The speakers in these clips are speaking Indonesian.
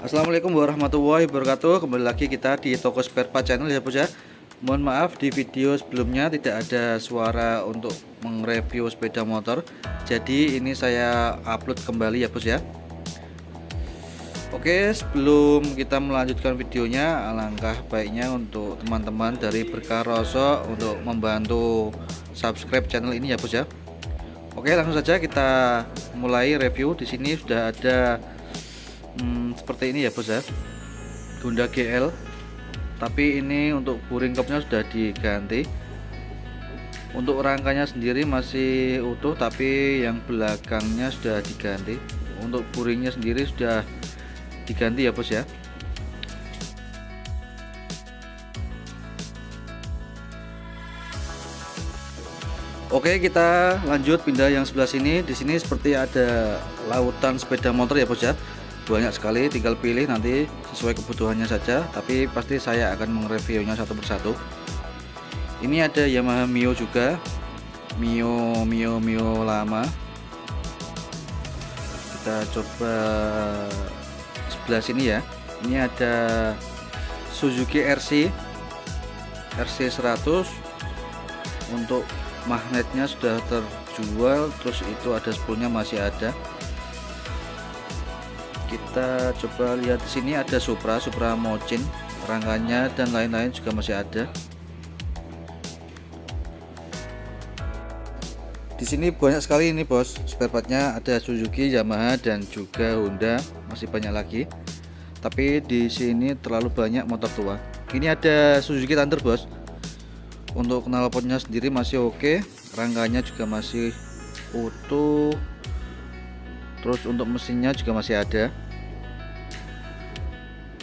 Assalamualaikum warahmatullahi wabarakatuh. Kembali lagi kita di toko spare part channel ya bos ya. Mohon maaf di video sebelumnya tidak ada suara untuk mereview sepeda motor. Jadi ini saya upload kembali ya bos ya. Oke sebelum kita melanjutkan videonya Alangkah baiknya untuk teman-teman dari Berkah Rosso Untuk membantu subscribe channel ini ya bos ya. Oke langsung saja kita mulai review. Di sini sudah ada hmm, seperti ini ya bos ya. Honda GL tapi ini untuk buring kopnya sudah diganti. Untuk rangkanya sendiri masih utuh tapi yang belakangnya sudah diganti. Untuk buringnya sendiri sudah diganti ya bos ya. Oke kita lanjut pindah yang sebelah sini. Di sini seperti ada lautan sepeda motor ya bos ya banyak sekali tinggal pilih nanti sesuai kebutuhannya saja tapi pasti saya akan mereviewnya satu persatu. Ini ada Yamaha Mio juga. Mio Mio Mio lama. Kita coba sebelah sini ya. Ini ada Suzuki RC RC 100 untuk magnetnya sudah terjual terus itu ada spoolnya masih ada kita coba lihat di sini ada Supra Supra Mocin rangkanya dan lain-lain juga masih ada. Di sini banyak sekali ini bos. Spare partnya ada Suzuki Yamaha dan juga Honda. Masih banyak lagi. Tapi di sini terlalu banyak motor tua. Ini ada Suzuki Thunder bos. Untuk knalpotnya sendiri masih oke. Rangkanya juga masih utuh terus untuk mesinnya juga masih ada.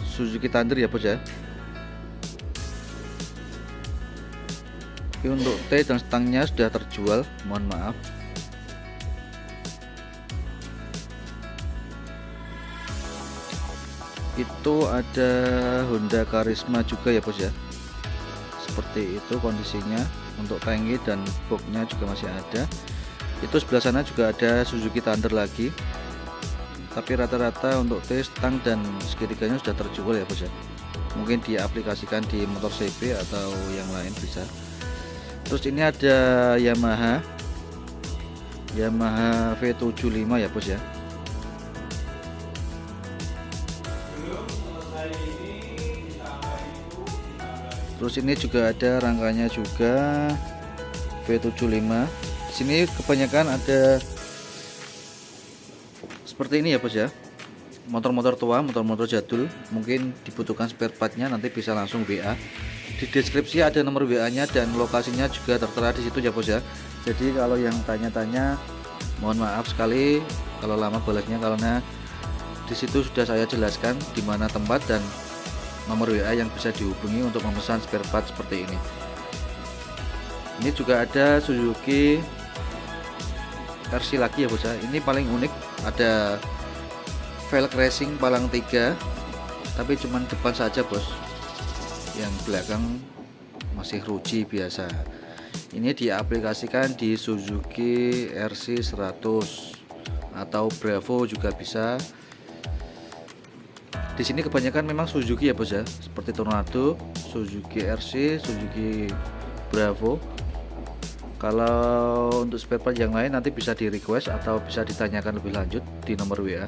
Suzuki Thunder ya bos ya? Oke, untuk T dan stangnya sudah terjual. Mohon maaf. Itu ada Honda Karisma juga ya bos ya? Seperti itu kondisinya. Untuk tangki dan boxnya juga masih ada itu sebelah sana juga ada Suzuki Thunder lagi. Tapi rata-rata untuk tes stang dan segitiganya sudah terjual ya bos ya. Mungkin diaplikasikan di motor CB atau yang lain bisa. Terus ini ada Yamaha. Yamaha V75 ya bos ya. Terus ini juga ada rangkanya juga V75 sini kebanyakan ada seperti ini ya bos ya. Motor-motor tua motor-motor jadul. Mungkin dibutuhkan spare partnya nanti bisa langsung WA di deskripsi ada nomor WA nya dan lokasinya juga tertera di situ ya bos ya. Jadi kalau yang tanya-tanya mohon maaf sekali. Kalau lama balasnya karena di situ sudah saya jelaskan di mana tempat dan nomor WA yang bisa dihubungi untuk memesan spare part seperti ini. Ini juga ada Suzuki versi lagi ya ya ini paling unik ada velg racing palang tiga tapi cuman depan saja bos. Yang belakang masih ruji biasa. Ini diaplikasikan di Suzuki RC 100 atau Bravo juga bisa. Di sini kebanyakan memang Suzuki ya bos ya. Seperti Tornado Suzuki RC Suzuki Bravo kalau untuk spare part yang lain nanti bisa di request atau bisa ditanyakan lebih lanjut di nomor WA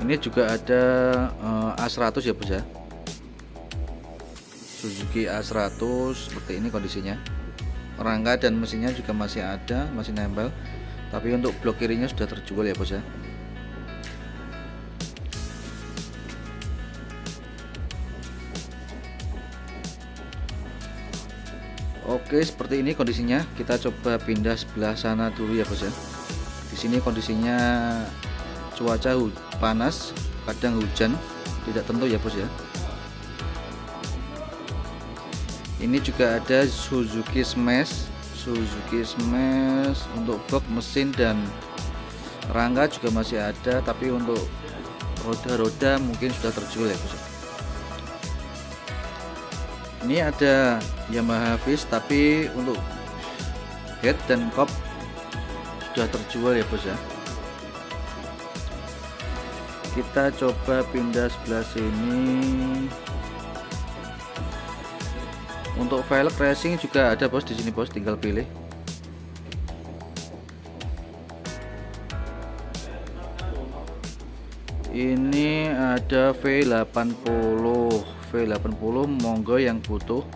ini juga ada uh, A100 ya bos ya? Suzuki A100 seperti ini kondisinya. Rangka dan mesinnya juga masih ada masih nempel. Tapi untuk blok kirinya sudah terjual ya bos ya Oke, seperti ini kondisinya. Kita coba pindah sebelah sana dulu ya, Bos ya. Di sini kondisinya cuaca panas, kadang hujan, tidak tentu ya, Bos ya. Ini juga ada Suzuki Smash, Suzuki Smash untuk box mesin dan rangka juga masih ada, tapi untuk roda-roda mungkin sudah terjual ya, Bos. Ya ini ada Yamaha Viz tapi untuk head dan kop sudah terjual ya bos ya. Kita coba pindah sebelah sini. Untuk velg racing juga ada bos di sini bos tinggal pilih ini ada V80 V80 monggo yang butuh.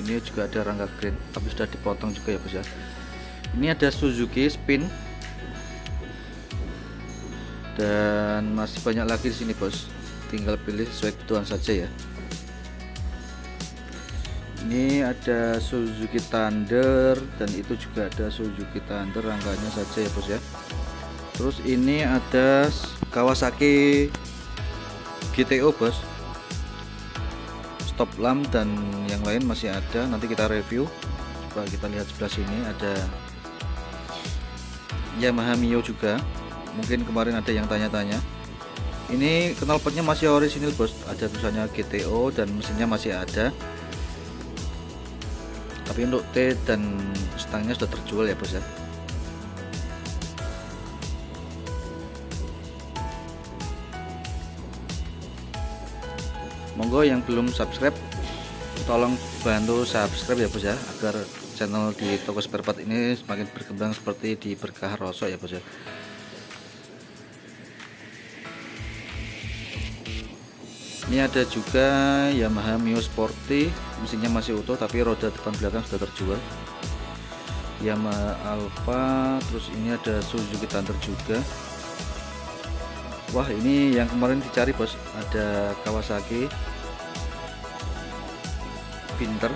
Ini juga ada rangka green tapi sudah dipotong juga ya bos ya. Ini ada Suzuki spin. Dan masih banyak lagi di sini bos. Tinggal pilih sesuai kebutuhan saja ya ini ada Suzuki Thunder dan itu juga ada Suzuki Thunder rangkanya saja ya bos ya. Terus ini ada Kawasaki GTO bos. Stop lamp dan yang lain masih ada nanti kita review. Coba kita lihat sebelah sini ada Yamaha Mio juga. Mungkin kemarin ada yang tanya-tanya. Ini knalpotnya masih orisinil bos. Ada tulisannya GTO dan mesinnya masih ada tapi untuk T dan stangnya sudah terjual ya bos ya? Monggo yang belum subscribe tolong bantu subscribe ya bos ya agar channel di toko spare part ini semakin berkembang seperti di berkah rosok ya bos ya ini ada juga Yamaha Mio Sporty. Mesinnya masih utuh tapi roda depan belakang sudah terjual. Yamaha Alpha terus ini ada Suzuki Thunder juga. Wah ini yang kemarin dicari bos. Ada Kawasaki. Pinter.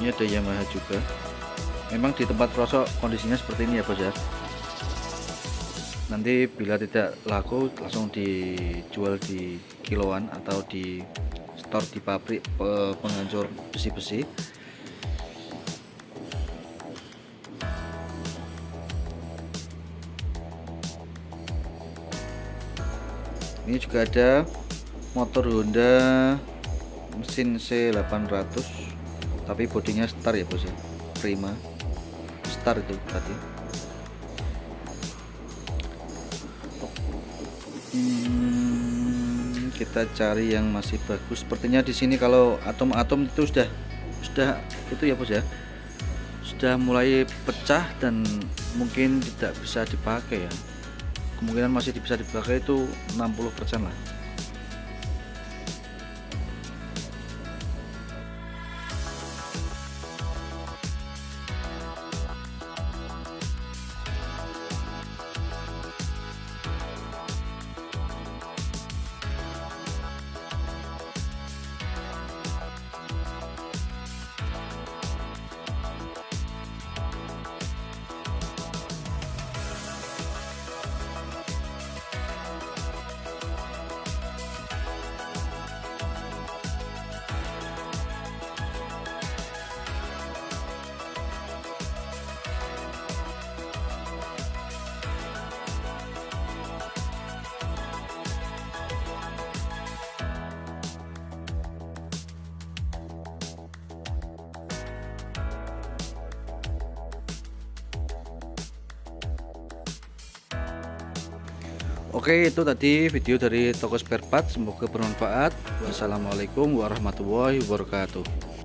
Ini ada Yamaha juga. Memang di tempat rosok kondisinya seperti ini ya bos ya nanti bila tidak laku langsung dijual di kiloan atau di store di pabrik penghancur besi-besi. Ini juga ada motor Honda mesin C800 tapi bodinya star ya bos ya? Prima. Star itu tadi hmm, kita cari yang masih bagus. Sepertinya di sini kalau atom-atom itu sudah sudah itu ya bos ya? Sudah mulai pecah dan mungkin tidak bisa dipakai ya. Kemungkinan masih bisa dipakai itu 60% lah Oke itu tadi video dari toko spare part. Semoga bermanfaat. Wassalamualaikum warahmatullahi wabarakatuh